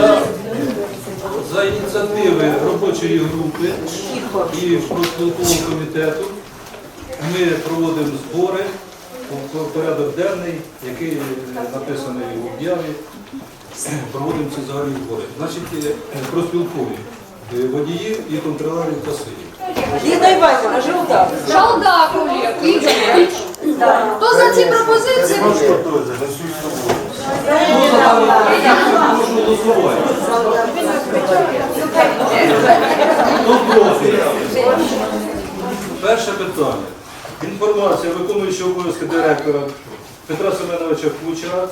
За, за ініціативи робочої групи і профспілкового комітету ми проводимо збори по- по порядок денний, який написаний в об'яві. Проводимо ці загальні збори. Значить, е, профспілкові е, водіїв і контролерів касирів. Ліна Іванівна, Жолдак. Жалдак Олег. Хто за ці пропозиції? Перше питання. Інформація виконуючого обов'язки директора Петра Семеновича Кучера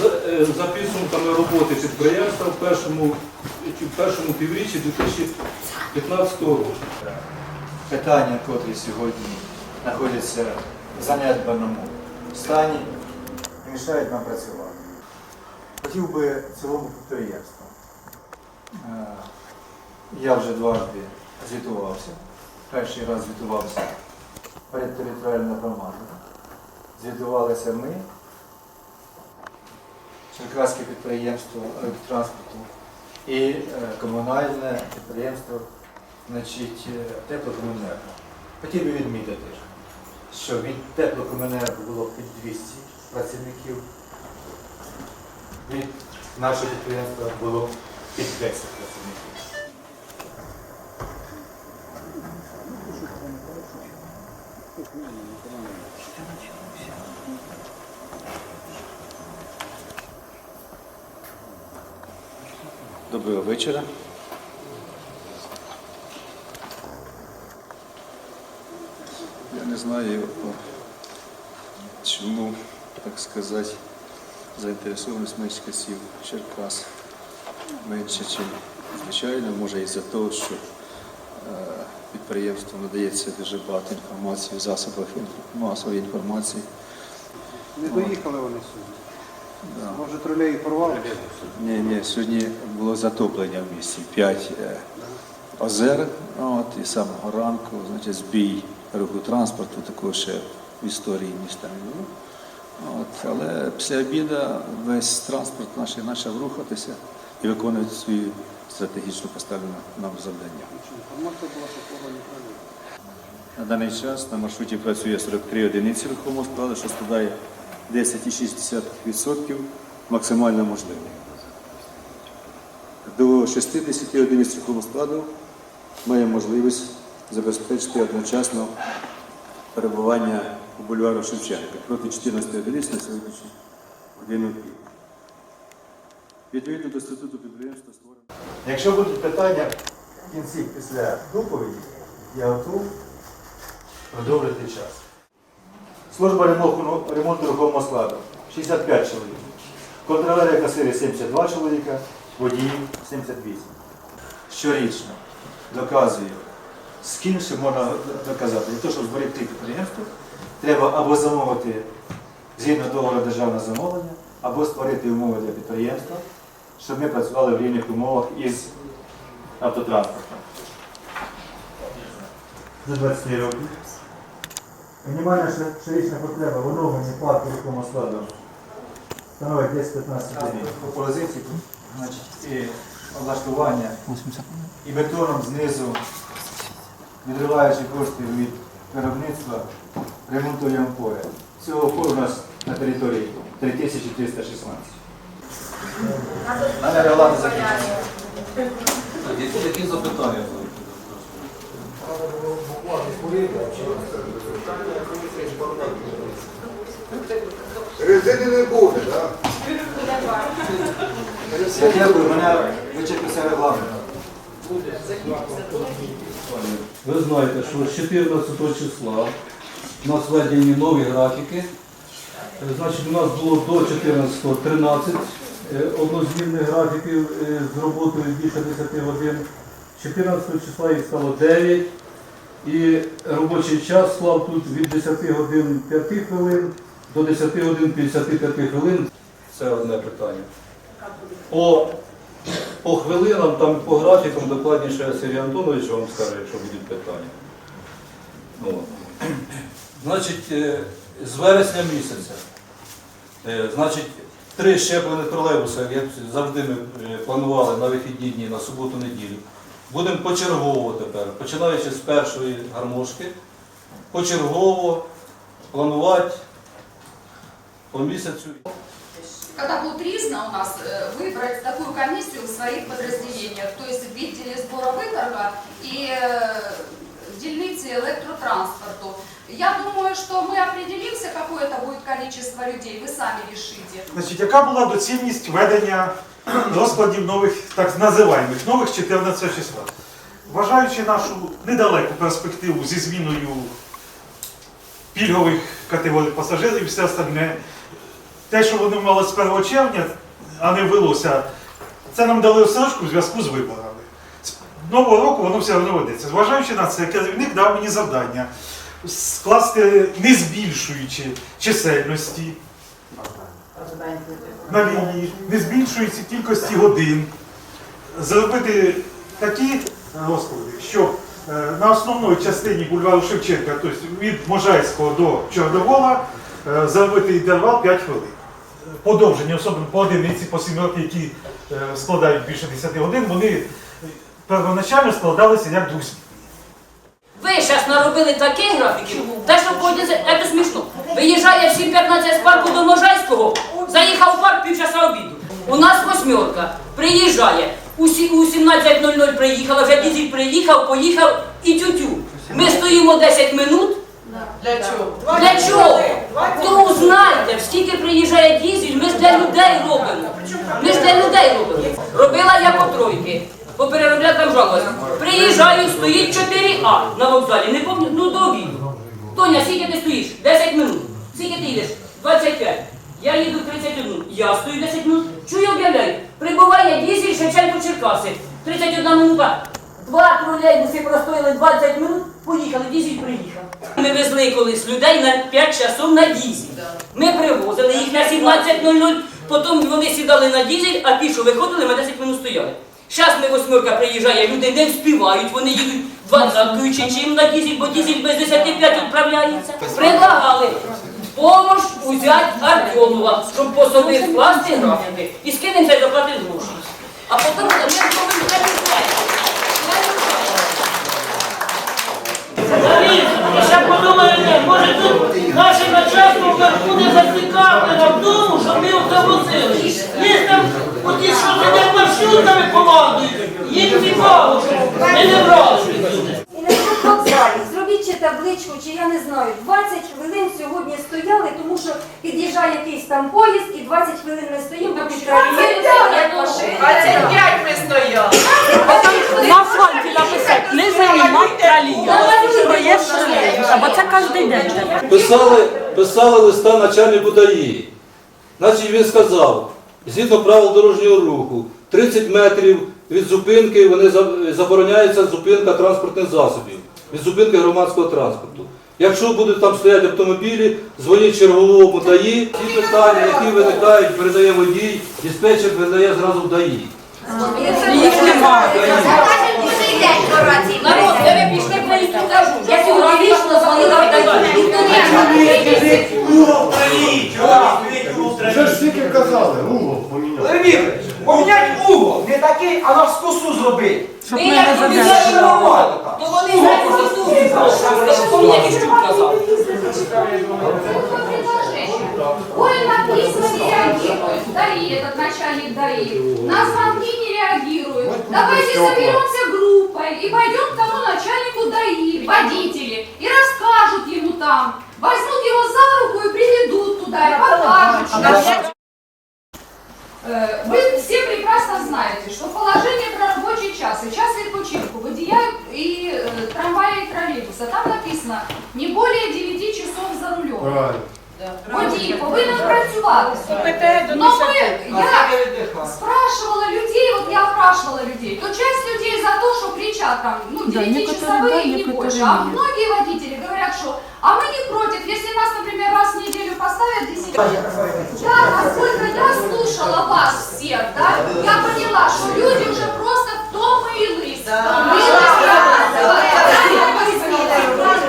за, е, підсумками роботи підприємства в першому, в першому півріччі 2015 року. питання, котрі сьогодні знаходяться в занедбаному стані мішають нам працювати. Хотів би цілому підприємству. Е, Я вже дважди звітувався. Перший раз звітувався перед територіальною громадою. Звітувалися ми, Черкаське підприємство електротранспорту і е, комунальне підприємство значить, е, теплокомуненерго. Хотів би відмітити, що від теплокомуненерго було під 200 працівників, від нашого підприємства було під 10 працівників. Доброго вечора. Я не знаю, чому, так сказати, заінтересованість мешканців Черкас менше, ніж звичайно, може із-за того, що е, підприємству надається дуже багато інформації в засобах масової інформації. Не доїхали вони сьогодні. Да. Може тролеї порвали? Ні, ні, сьогодні було затоплення в місті. П'ять е, озер, от, і самого ранку, значить, збій руху транспорту, такого ще в історії міста не було. От, але після обіду весь транспорт наш почав рухатися і виконувати свою стратегічно поставлену нам завдання. На даний час на маршруті працює 43 одиниці рухомого складу, що складає 10,6% максимально можливо. До 60 одиниць рухомого складу має можливість забезпечити одночасно перебування у бульвару Шевченка проти 14 одиниць на сьогоднішній годину пік. Відповідно до статуту підприємства створено. Якщо будуть питання в кінці після доповіді, я готов продовжити час. Служба ремонту, ремонту рухомого складу 65 чоловік. Контролери касири 72 чоловіка, водіїв 78. Щорічно доказую, з ким ще можна доказати. Не то, щоб зберегти підприємство, треба або замовити згідно договору державного замовлення, або створити умови для підприємства, щоб ми працювали в рівних умовах із автотранспортом. За 20 років. Мінімальна щорічна потреба в оновленні парку рухомого складу становить 10-15 днів. Пропозиції, значить, і облаштування і бетоном знизу, відриваючи кошти від виробництва, ремонтуємо поле. Всього опору у нас на території 3316. Мене регламент закінчиться. Які, запитання? Резини не буде, так? Я дякую, мене вичерпався регламент. Ви знаєте, що з 14 числа у нас введені нові графіки. Е, Значить, у нас було до 14-го 13 е, однозмінних графіків е, з роботою більше 10 годин. З 14 числа їх стало 9. І робочий час склав тут від 10 годин 5 хвилин до 10 годин 55 хвилин. Це одне питання. По, по хвилинам, там по графікам докладніше Сергій Антонович вам скаже, якщо будуть питання. От. Значить, е, з вересня місяця, е, значить, три щеплених тролейбуси, як завжди ми е, планували на вихідні дні, на суботу-неділю. Будемо почергово тепер, починаючи з першої гармошки, почергово планувати по місяцю Когда будет признано у нас э, выбрать такую комиссию в своих подразделениях, то есть в відділі збору виторга и э, в дільниці электротранспорту. Я думаю, что мы определимся, какое это будет количество людей, вы сами решите. Значить, яка була доцільність введення розкладів нових, так називаємих, нових 14 числа? Вважаючи нашу недалеку перспективу зі зміною пільгових категорій пасажирів і все остальне, те, що вони мали з 1 червня, а не велося, це нам дали осрочку в зв'язку з виборами. З нового року воно все одно ведеться. Зважаючи на це, керівник дав мені завдання скласти, не збільшуючи чисельності на лінії, не збільшуючи кількості годин, зробити такі розклади, щоб е, на основній частині бульвару Шевченка, тобто від Можайського до Чорновола, е, зробити інтервал 5 хвилин. Подовження, особливо по одиниці, по сімерки, які е, складають більше 10 годин, вони первоначально складалися як двохсмітні. Ви зараз наробили таких графіків, те, що потім це, смішно. Виїжджає всі 15 з парку до Можайського, заїхав в парк півчаса обіду. У нас восьмерка приїжджає, у 17.00 приїхала, вже дізель приїхав, поїхав і тютю. Ми стоїмо 10 минут. Для чого? Для чого? То узнайте, скільки приїжджає дізель, ми ж для людей робимо. Ми ж для людей робимо. Робила я по тройки. По переробляткам жалость. Приїжджаю, стоїть 4А на вокзалі. Не помню, ну до обіду. Тоня, скільки ти стоїш? 10 минут. Скільки ти їдеш? 25. Я їду 31. Я стою 10 минут. Чую, об'являю. Прибуває дізель Шевченко Черкаси. 31 минута. Два тролейбуси простояли 20 минут, поїхали, дізель приїхав. Ми везли колись людей на 5 часов на дізель. Ми привозили їх на 17.00, потім вони сідали на дізель, а ті, що виходили, ми 10 минут стояли. Зараз ми восьмерка приїжджає, люди не вспівають, вони їдуть 20 чи чим на дізель, бо дізель без 10 відправляється. Предлагали помощь узять Артемова, щоб по собі скласти графіки. І скинемося і заплатити гроші. А потім ми зробимо І ще подумаєте, може тут наше начальство буде зацікавлено в тому, що ми завозили. Є там оті, що сидять маршрутками командують, їм цікаво, що ми не вражені. І на цьому вокзалі зробіть чи табличку, чи я не знаю, 20 хвилин сьогодні стояли, тому що під'їжджає якийсь там поїзд і 20 хвилин ми стоїмо, поки трамваї 25 ми стояли. На асфальті написати, не займати тралія. Проїзд тролейбуса, бо це кожен день таке. Писали, писали листа начальнику ДАІ. Значить він сказав, згідно правил дорожнього руху, 30 метрів від зупинки вони за- забороняється зупинка транспортних засобів, від зупинки громадського транспорту. Якщо будуть там стояти автомобілі, дзвоніть черговому ДАІ, ті питання, які виникають, передає водій, диспетчер передає зразу в ДАІ. Їх немає. Народ, де ви пішли, я їм покажу. Я сьогодні вічно дзвонила в Дайвані. Ніхто не Вже ж стільки казали, угол поміняв. Владимир Вікторович, поміняти угол, не такий, а навскосу зробити. Щоб Ви ми як не тобі задержали. зайшли нормально, то вони знають, що тут Помните, що казав? Ой, написано, не реагирует. ДАИ, этот начальник ДАИ. На звонки не реагирует. Давайте соберемся группой и пойдем к тому начальнику ДАИ, водители, и расскажут ему там. Возьмут его за руку и приведут туда, и покажут. что- Э, Вы все прекрасно знаете, что положение про рабочий час и час відпочинку водія і э, трамвая и троллейбуса, там написано не более 9 часов за рулем. Правильно. Водій повинен працювати. Но ми, я спрашивала людей, вот я спрашивала людей, то часть людей за то, что кричат там, ну, Да, 9 некоторые часовые да, и не некоторые больше. А нет. многие водители говорят, что а мы не против, если нас, например, раз в неделю поставят 10 Да, насколько я слушала вас всех, да, я поняла, что люди уже просто втомились. Втомились.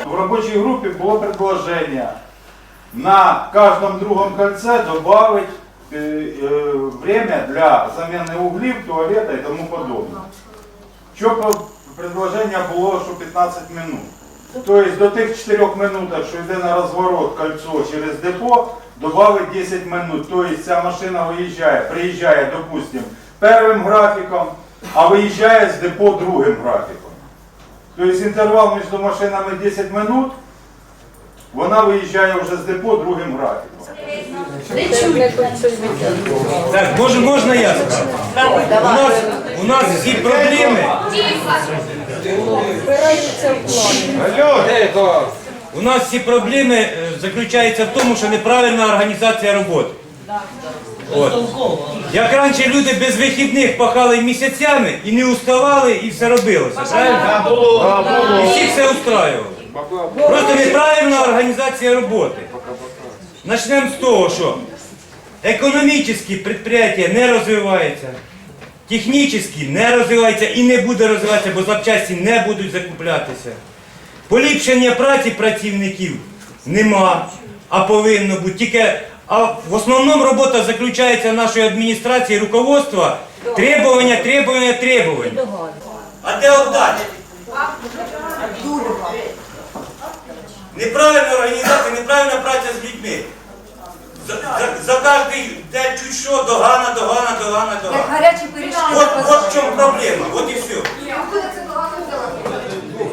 В робочій групі було предложення на кожному другому кольце додати э, э, время для замены углів, туалета і тому подобне. Що предложення було, що 15 минут. Тобто до тих 4 минут, що йде на розворот кольцо через депо, додавить 10 минут. Тобто ця машина виїжджає, приїжджає, допустим, першим графіком, а виїжджає з депо другим графіком. Тобто інтервал між машинами 10 минут, вона виїжджає вже з депо другим графіком. Так, може, можна я? У нас, у нас всі проблеми. У нас всі проблеми е, заключаються в тому, що неправильна організація роботи. От. Як раніше люди без вихідних пахали місяцями і не уставали, і все робилося, правильно? І всіх все устраювало. Просто неправильна організація роботи. Начнемо з того, що економічні підприємства не розвиваються, технічні не розвиваються і не буде розвиватися, бо запчасті не будуть закуплятися. Поліпшення праці працівників нема, а повинно бути. Тільки а в основному робота заключається нашої адміністрації, руководства, требування, требування, требування. А де отдача? Неправильна організація, неправильна праця з людьми. За, за, за кожний день чуть що, догана, догана, догана, Як догана. гарячі пиріжки От, от в чому проблема, от і все.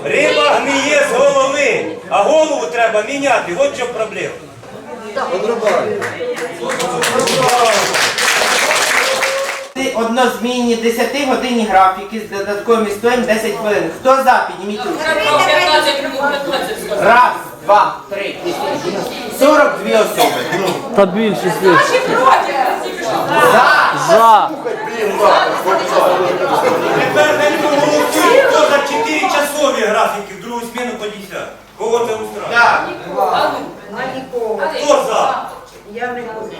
Риба гниє з голови, а голову треба міняти. От в чому проблема. Однозмінні 10 годинні графіки з додатковим стоєм 10 хвилин. Хто за? Підніміть руку. 15 минут, 15. Раз, два, три, 42 особи. Та більшість є. За! За. Тепер не проголосують, хто за 4 часові графіки в другу зміну по 10. Кого це устраює? Хто за? Я не буду.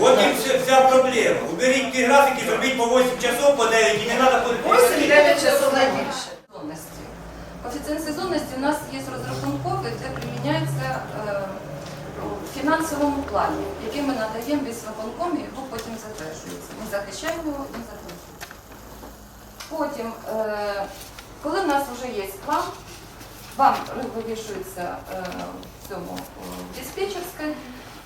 От і вся, вся проблема. Уберіть ті графіки, зробіть по 8 часов, по 9 і не треба по 8-9 часов найбільше. сезонності. Коефіцієнт сезонності у нас є розрахунковий, де приміняється е, в фінансовому плані, який ми надаємо військовому і його потім затверджується. Ми захищаємо його і затверджуємо. Потім, е, коли в нас вже є план, вам вивішується е, в цьому е, диспетчерській,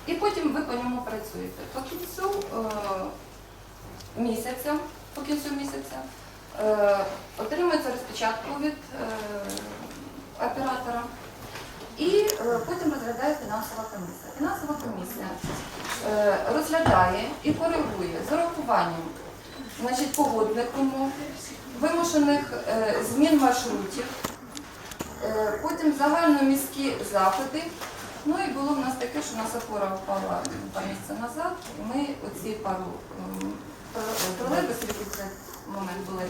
і потім ви по ньому працюєте. По кінцю е, місяця, по кінцю місяця е, отримується розпечатку від е, оператора і е, потім розглядає фінансова комісія. Фінансова комісія е, розглядає і коригує з урахуванням значить, погодних умов, вимушених е, змін маршрутів, е, потім загальноміські заходи. Ну і було в нас таке, що нас опора впала два назад, і ми оці пару тролейбусів, момент були,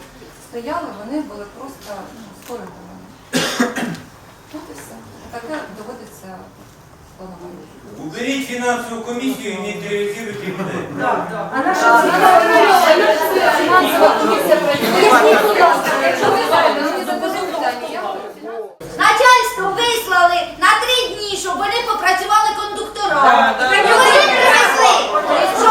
стояли, вони були просто ну, скориговані. От і все. Таке доводиться планувати. Уберіть фінансову комісію і нейтралізуйте людей. А наша Фінансова комісія працює. Будь ласка, якщо ви знаєте, мені задали питання, я Начальство вислали на три дні, щоб вони попрацювали кондукторами. І вони привезли, що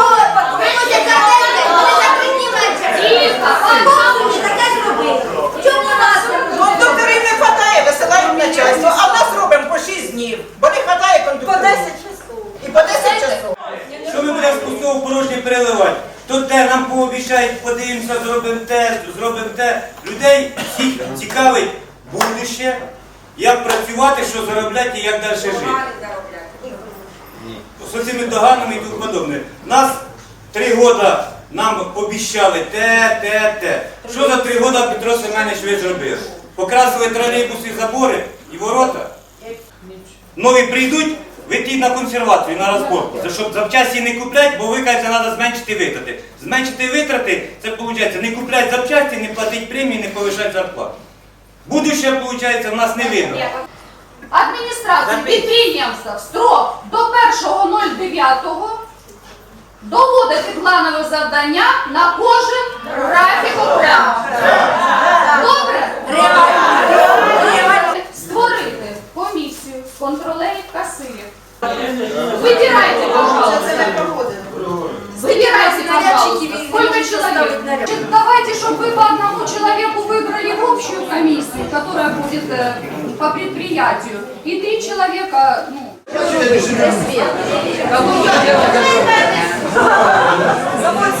вивозять за день, вони за три дні вечора. А консульні таке зробили. Чому у нас не буде? Кондукторів не вистачає, висилають начальство, а в нас робимо по 6 днів, бо не вистачає кондукторів. По 10 часов. І по 10 часов. Що ми будемо з пустого в порожнє переливати? То те нам пообіцяють, подивимося, зробимо те, зробимо те. Людей всіх цікавить будуще, як працювати, що заробляти і як далі жити. З цими доганами і тому подобне. Нас три роки нам обіщали те, те, те. Що за три роки Петро Семенович ви зробив? Покрасили тролейбуси забори і ворота. Нові прийдуть, ви йдіть на консервацію, на розборку. За щоб запчасті не куплять, бо ви кажете, треба зменшити витрати. Зменшити витрати, це виходить, не куплять запчасті, не платить премії, не повишать зарплату. Будуще, виходить, в нас не видно. Адміністрація підприємства в строк до 1.09 доводити планове завдання на кожен графік окремо. Добре? Выбирайте, пожалуйста. Выбирайте, пожалуйста, сколько человек. Давайте, чтобы вы по одному человеку выбрали в общую комиссию, которая будет э, по предприятию, и три человека, ну, Завод